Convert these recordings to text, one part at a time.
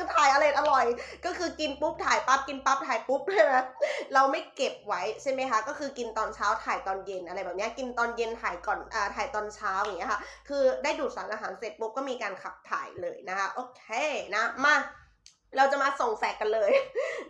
คือถ่ายอะไรอร่อย ก็คือกินปุ๊บถ่ายปั๊บกินปั๊บถ่ายปุ๊บใช่ไหมเราไม่เก็บไว้ใช่ไหมคะ ก็คือกินตอนเช้าถ่ายตอนเย็นอะไรแบบนี้กินตอนเย็นถ่ายก่อนอ่าถ่ายตอนเช้าอย่างเงี้ยค่ะ คือได้ดูดสารอาหารเสร็จปุ๊บก็มีการขับถ่ายเลยนะคะ โอเคนะ มา เราจะมาส่งแฟกกันเลย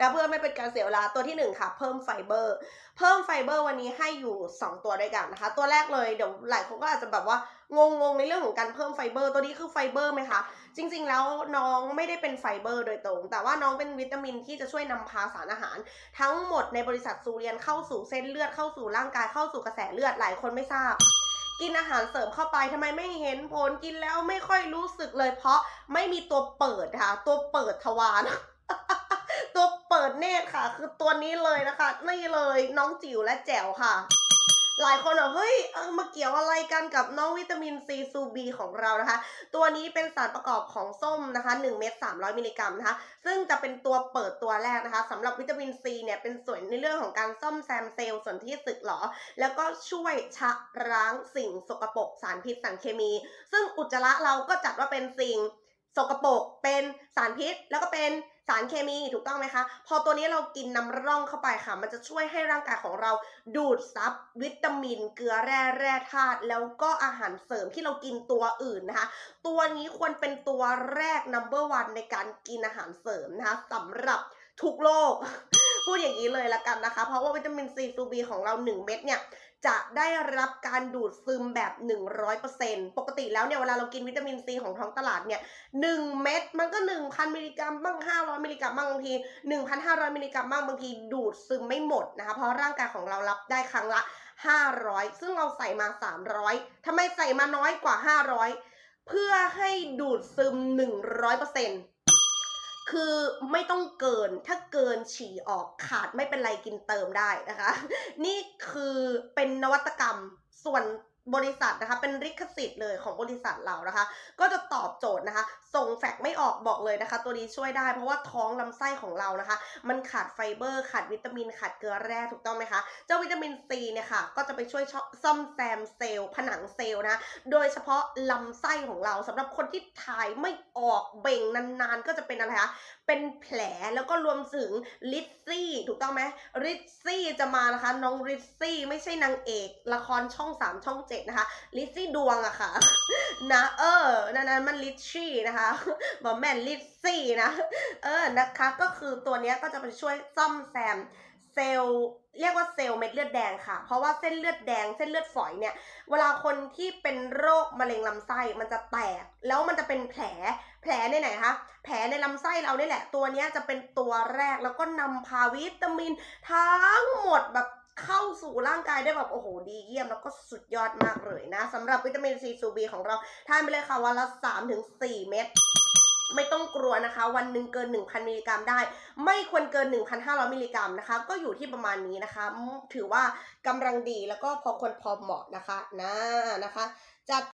นะเพื่อไม่เป็นการเสียเวลาตัวที่หนึ่งค่ะ เพิ่มไฟเบอร์ เพิ่มไฟเบอร์วันนี้ให้อยู่ 2 ตัวด้วยกันนะคะ ตัวแรกเลยเดี๋ยวหลายคนก็อาจจะแบบว่างงๆในเรื่องของการเพิ่มไฟเบอร์ตัวนี้คือไฟเบอร์ไหมคะ จริง ๆ แล้วน้องไม่ได้เป็นไฟเบอร์โดยตรง แต่ว่าน้องเป็นวิตามินที่จะช่วยนำพาสารอาหาร ทั้งหมดในบริษัทซูเรียนเข้าสู่เส้นเลือดเข้าสู่ร่างกายเข้าสู่กระแสเลือดหลายคนไม่ทราบ กินอาหารเสริมเข้าไปทำไมไม่เห็นผลกินแล้วไม่ค่อยรู้สึกเลย เพราะไม่มีตัวเปิดค่ะ ตัวเปิดทวารตัวเปิดเนตรค่ะ คือตัวนี้เลยนะคะ นี่เลยน้องจิ๋วและแจ๋วค่ะ หลายคนบอกเฮ้ยเออมาเกี่ยวอะไรกันกับน้องวิตามินซีซูบีของเรานะคะ ตัวนี้เป็นสารประกอบของส้มนะคะ1เม็ด300 มิลลิกรัมนะคะ ซึ่งจะเป็นตัวเปิดตัวแรกนะคะสำหรับวิตามินซีเนี่ยเป็นส่วนในเรื่องของการซ่อมแซมเซลล์ส่วนที่สึกหรอ แล้วก็ช่วยชะล้างสิ่งสกปรกสารพิษสารเคมี ซึ่งอุจจาระเราก็จัดว่าเป็นสิ่ง สกปรกเป็นสารพิษ แล้วก็เป็นสารเคมีถูกต้องไหมคะ พอตัวนี้เรากินน้ำร่องเข้าไปค่ะ มันจะช่วยให้ร่างกายของเราดูดซับวิตามิน เกลือแร่แร่ธาตุแล้วก็อาหารเสริมที่เรากินตัวอื่นนะคะ ตัวนี้ควรเป็นตัวแรก number one ในการกินอาหารเสริมนะคะสำหรับ ทุกโรคพูดอย่างนี้เลยละกันนะคะ เพราะว่าวิตามินซีซูบีของเรา 1 เม็ดเนี่ยจะได้รับการดูดซึมแบบ 100%ปกติแล้วเนี่ยเวลาเรากินวิตามินซีของท้องตลาดเนี่ย1เม็ดมันก็ 1,000 มิลลิกรัมบ้าง 500 มิลลิกรัมบ้างบางที 1,500 มิลลิกรัมบ้างบางทีดูดซึมไม่หมดนะคะเพราะร่างกายของเรารับได้ครั้งละ 500 ซึ่งเราใส่มา 300ทำไมใส่มาน้อยกว่า 500 เพื่อให้ดูดซึม 100% คือไม่ต้องเกินถ้าเกินฉี่ออกขาดไม่เป็นไรกินเติมได้นะคะ นี่คือเป็นนวัตกรรมส่วน บริษัทนะคะเป็นลิขสิทธิ์เลยของบริษัทเรานะคะ ก็จะตอบโจทย์นะคะ ส่งแฟกไม่ออกบอกเลยนะคะ ตัวนี้ช่วยได้เพราะว่าท้องลำไส้ของเรานะคะ มันขาดไฟเบอร์ ขาดวิตามิน ขาดเกลือแร่ถูกต้องไหมคะ เจ้าวิตามินซีเนี่ยค่ะก็จะไปช่วยซ่อมแซมเซลล์ผนังเซลล์นะ โดยเฉพาะลำไส้ของเราสำหรับคนที่ถ่ายไม่ออกเบ่งนานๆ ก็จะเป็นอะไรคะเป็นแผลแล้วก็รวมถึงลิซซี่ถูกต้องไหมลิซซี่จะมานะคะน้องลิซซี่ไม่ใช่นางเอก ละครช่อง3ช่อง7นะคะ ลิซซี่ดวงอะค่ะ นะ เออ นั้นนั้นมันลิซชี่นะคะบอกแม่นลิซซี่นะ เออ นะคะ ก็คือตัวเนี้ยก็จะไปช่วยซ่อมแซมเซลล์เรียกว่าเซลล์เม็ดเลือดแดงค่ะ เพราะว่าเส้นเลือดแดงเส้นเลือดฝอยเนี่ย เวลาคนที่เป็นโรคมะเร็งลำไส้มันจะแตก แล้วมันจะเป็นแผล แผลในไหนคะ แผลในลำไส้เราเนี่แหละ ตัวนี้จะเป็นตัวแรกแล้วก็นำพาวิตามินทั้งหมดแบบ เข้าสู่ร่างกายได้แบบโอ้โหดีเยี่ยมแล้วก็สุดยอดมากเลยนะสำหรับวิตามินซีซูบีของเราทานไปเลยค่ะวันละ 3-4 เม็ดไม่ต้องกลัวนะคะ วันหนึ่งเกิน 1,000 มิลลิกรัมได้ ไม่ควรเกิน 1,500 มิลลิกรัมนะคะ ก็อยู่ที่ประมาณนี้นะคะ ถือว่ากำลังดีแล้วก็พอควรพอเหมาะนะคะนะนะคะจัด